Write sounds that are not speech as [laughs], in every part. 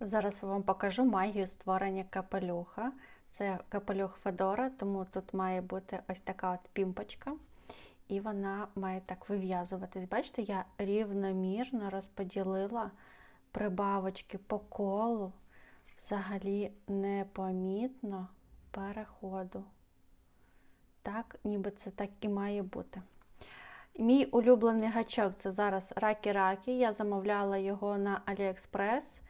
Зараз я вам покажу магію створення капелюха. Це капелюх Федора, тому тут має бути ось така от пімпочка. І вона має так вив'язуватись. Бачите, я рівномірно розподілила прибавочки по колу, взагалі непомітно переходу. Так, ніби це так і має бути. Мій улюблений гачок це зараз Ракі-Ракі. Я замовляла його на AliExpress.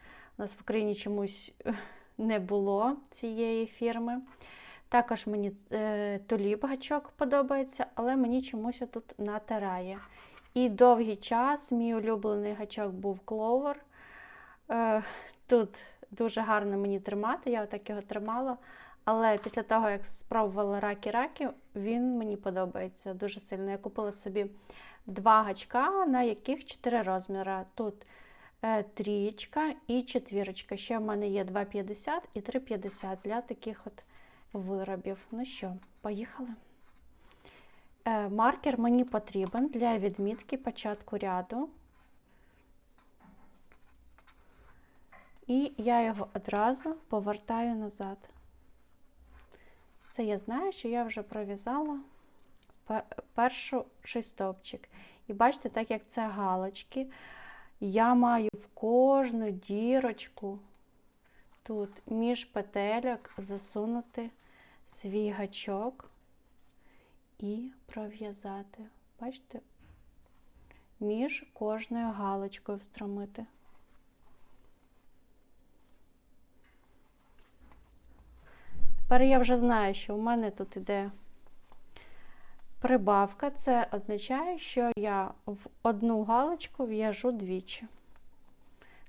У нас в Україні чомусь [laughs] не було цієї фірми. Також мені е, туліп гачок подобається, але мені чомусь тут натирає. І довгий час мій улюблений гачок був кловер. Е, тут дуже гарно мені тримати, я отак його тримала. Але після того, як спробувала ракі-ракі, він мені подобається дуже сильно. Я купила собі два гачка, на яких 4 розміри. Тут трієчка і четвірочка. Ще в мене є 2,50 і 3,50 для таких от виробів. Ну що, поїхали. Е, маркер мені потрібен для відмітки початку ряду. І я його одразу повертаю назад. Це я знаю, що я вже пров'язала перший стовпчик. І бачите, так як це галочки, я маю в кожну дірочку тут між петельок засунути свій гачок і пров'язати. Бачите, між кожною галочкою встромити. Тепер я вже знаю, що у мене тут іде прибавка. Це означає, що я в одну галочку в'яжу двічі.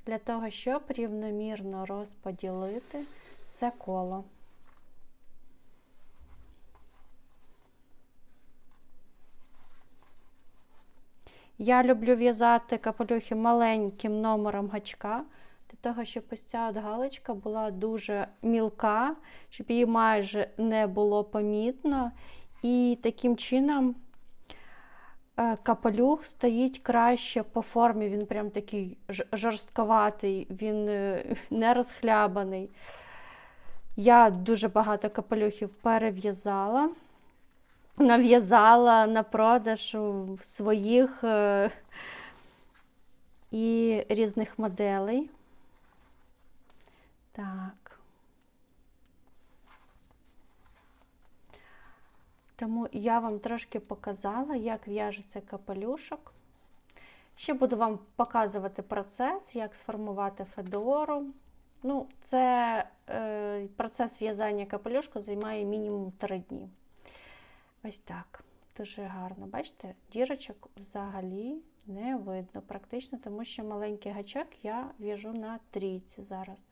Для того, щоб рівномірно розподілити це коло. Я люблю в'язати капелюхи маленьким номером гачка, для того, щоб ось ця от галочка була дуже мілка, щоб її майже не було помітно. І таким чином е, капелюх стоїть краще по формі, він прям такий жорстковатий, він е, не розхлябаний. Я дуже багато капелюхів перев'язала, нав'язала на продаж своїх е, і різних моделей. Так. Тому я вам трошки показала, як в'яжеться капелюшок. Ще буду вам показувати процес, як сформувати федору. Ну, це е, процес в'язання капелюшку займає мінімум 3 дні. Ось так. Дуже гарно. Бачите, дірочок взагалі не видно, практично, тому що маленький гачок я в'яжу на трійці зараз.